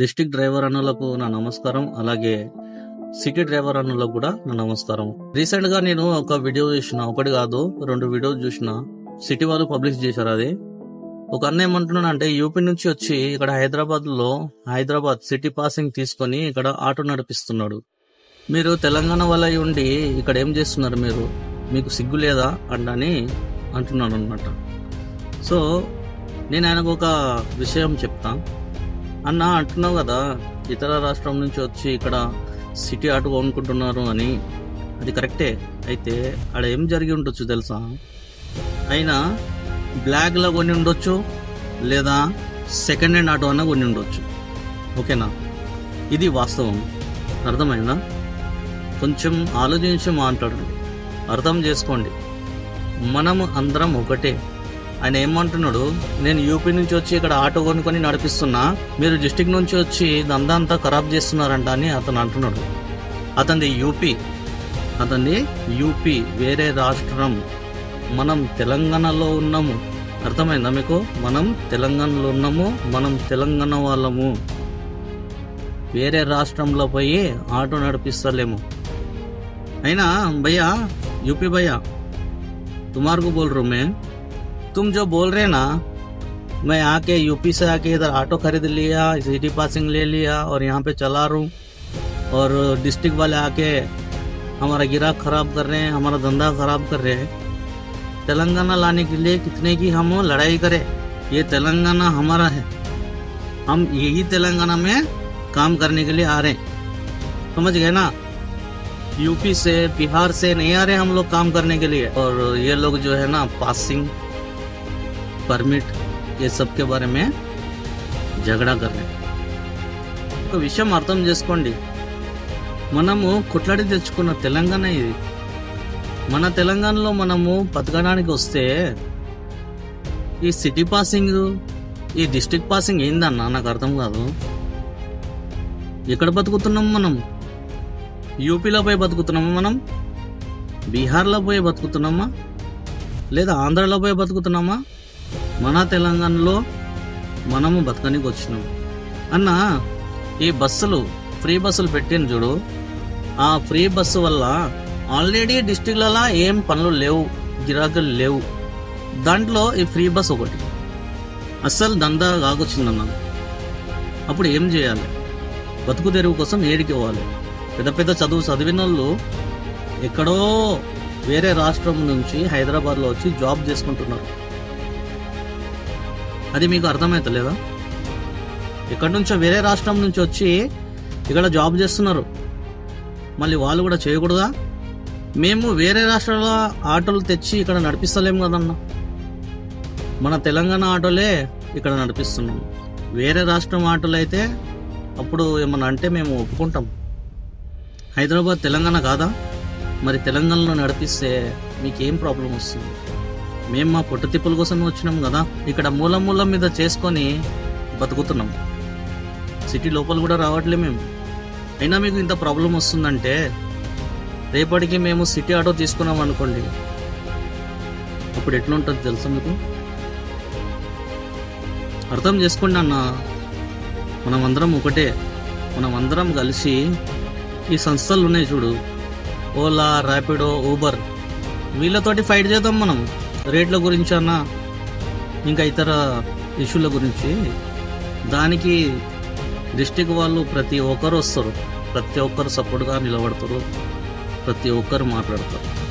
District driver అన్నులకు నా నమస్కారం. అలాగే సిటీ డ్రైవర్ అన్నులకు కూడా నా నమస్కారం. రీసెంట్గా నేను ఒక వీడియో చూసిన ఒకటి కాదు రెండు వీడియోలు చూసిన. సిటీ వాళ్ళు పబ్లిష్ చేశారు అది. ఒక అన్న ఏమంటున్నాడు అంటే యూపీ నుంచి వచ్చి ఇక్కడ హైదరాబాద్లో హైదరాబాద్ సిటీ పాసింగ్ తీసుకొని ఇక్కడ ఆటో నడిపిస్తున్నాడు. మీరు తెలంగాణ వల్ల ఉండి ఇక్కడ ఏం చేస్తున్నారు మీరు? మీకు సిగ్గు లేదా? అంటని అంటున్నాడు అనమాట సో నేను ఆయనకు ఒక విషయం చెప్తాను అన్న అంటున్నావు కదా ఇతర రాష్ట్రం నుంచి వచ్చి ఇక్కడ సిటీ ఆటో కొనుక్కుంటున్నారు అని. అది కరెక్టే. అయితే ఆడ ఏం జరిగి ఉండొచ్చు తెలుసా? అయినా బ్లాక్లో కొని ఉండొచ్చు లేదా సెకండ్ హ్యాండ్ ఆటో అన్న కొని ఉండొచ్చు. ఓకేనా? ఇది వాస్తవం. అర్థమైందా? కొంచెం ఆలోచించి మాట్లాడండి. అర్థం చేసుకోండి. మనము అందరం ఒకటే. ఆయన ఏమంటున్నాడు నేను యూపీ నుంచి వచ్చి ఇక్కడ ఆటో కొనుక్కొని నడిపిస్తున్నా మీరు డిస్టిక్ నుంచి వచ్చి దందా అంతా ఖరాబ్ చేస్తున్నారంట అని అతను అంటున్నాడు అతనిది యూపీ అతనిది యూపీ వేరే రాష్ట్రం మనం తెలంగాణలో ఉన్నాము అర్థమైందా మీకు మనం తెలంగాణలో ఉన్నాము మనం తెలంగాణ వాళ్ళము వేరే రాష్ట్రంలో పోయి ఆటో నడిపిస్తలేము అయినా भैया यूपी भैया तुम्हारे को बोल रहा हूँ मैं तुम जो बोल रहे ना, मैं आके यूपी से आके इधर ऑटो खरीद लिया, सिटी पासिंग ले लिया और यहाँ पे चला रहा हूँ। और डिस्ट्रिक्ट वाले आके हमारा गिराक खराब कर रहे हैं, हमारा धंधा खराब कर रहे हैं। तेलंगाना लाने के लिए कितने की हम लड़ाई करें? ये तेलंगाना हमारा है। हम यही तेलंगाना में काम करने के लिए आ रहे हैं। समझ गए ना? यूपी से, बिहार से नहीं आ रहे हम लोग काम करने के लिए। और ये लोग जो है ना, पासिंग परमिट ये सब के बारे में झगड़ा कर रहे हैं ఒక విషయం అర్థం చేసుకోండి మనము కొట్లాడి తెచ్చుకున్న తెలంగాణ ఇది మన తెలంగాణలో మనము బతకడానికి వస్తే ఈ సిటీ పాసింగ్ ఈ డిస్ట్రిక్ట్ పాసింగ్ ఏందన్నా నాకు అర్థం కాదు ఎక్కడ బతుకుతున్నాం మనం యూపీలో పోయి బతుకుతున్నామా మనం బీహార్లో పోయి బతుకుతున్నామా లేదా ఆంధ్రాలో పోయి బతుకుతున్నామా మన తెలంగాణలో మనము బతకనికి వచ్చినాం. అన్న ఈ బస్సులు ఫ్రీ బస్సులు పెట్టిన చూడు. ఆ ఫ్రీ బస్సు వల్ల ఆల్రెడీ డిస్టిక్లలో ఏం పనులు లేవు గిరాకులు లేవు. దాంట్లో ఈ ఫ్రీ బస్ ఒకటి. అస్సలు దందా కాకొచ్చిందన్న. అప్పుడు ఏం చేయాలి? బతుకు తెరువు కోసం ఏడికి పోవాలి. పెద్ద పెద్ద చదువు చదివిన వాళ్ళు ఎక్కడో వేరే రాష్ట్రం నుంచి హైదరాబాద్లో వచ్చి జాబ్ చేసుకుంటున్నారు. అది మీకు అర్థమవుతలేదా ఎక్కడి నుంచో వేరే రాష్ట్రం నుంచి వచ్చి ఇక్కడ జాబ్ చేస్తున్నారు. మళ్ళీ వాళ్ళు కూడా చేయకూడదా? మేము వేరే రాష్ట్రాల ఆటోలు తెచ్చి ఇక్కడ నడిపిస్తలేము కదన్నా. మన తెలంగాణ ఆటోలే ఇక్కడ నడిపిస్తున్నాం. వేరే రాష్ట్రం ఆటోలు అయితే అప్పుడు ఏమన్నా అంటే మేము ఒప్పుకుంటాం. హైదరాబాద్ తెలంగాణ కాదా? మరి తెలంగాణలో నడిపిస్తే మీకేం ప్రాబ్లం వస్తుంది? మేము మా పొట్టతిప్పుల తిప్పుల వచ్చినాం కదా. ఇక్కడ మూల మూల మీద చేసుకొని బతుకుతున్నాం. సిటీ లోపల కూడా రావట్లే మేము అయినా మీకు ఇంత ప్రాబ్లం వస్తుందంటే రేపటికి మేము సిటీ ఆటో తీసుకున్నాం అనుకోండి. అప్పుడు ఎట్లుంటుంది తెలుసా మీకు? అర్థం చేసుకోండి అన్న. మనం అందరం ఒకటే. మనం అందరం కలిసి ఈ సంస్థలు ఉన్నాయి చూడు. ఓలా ర్యాపిడో ఊబర్. వీళ్ళతోటి ఫైట్ చేద్దాం మనం. రేట్ల గురించి అన్న ఇంకా ఇతర ఇష్యూల గురించి దానికి డిస్టిక్ వాళ్ళు ప్రతి ఒక్కరు వస్తారు. ప్రతి ఒక్కరు సపోర్ట్గా నిలబడతారు. ప్రతి ఒక్కరు మాట్లాడతారు.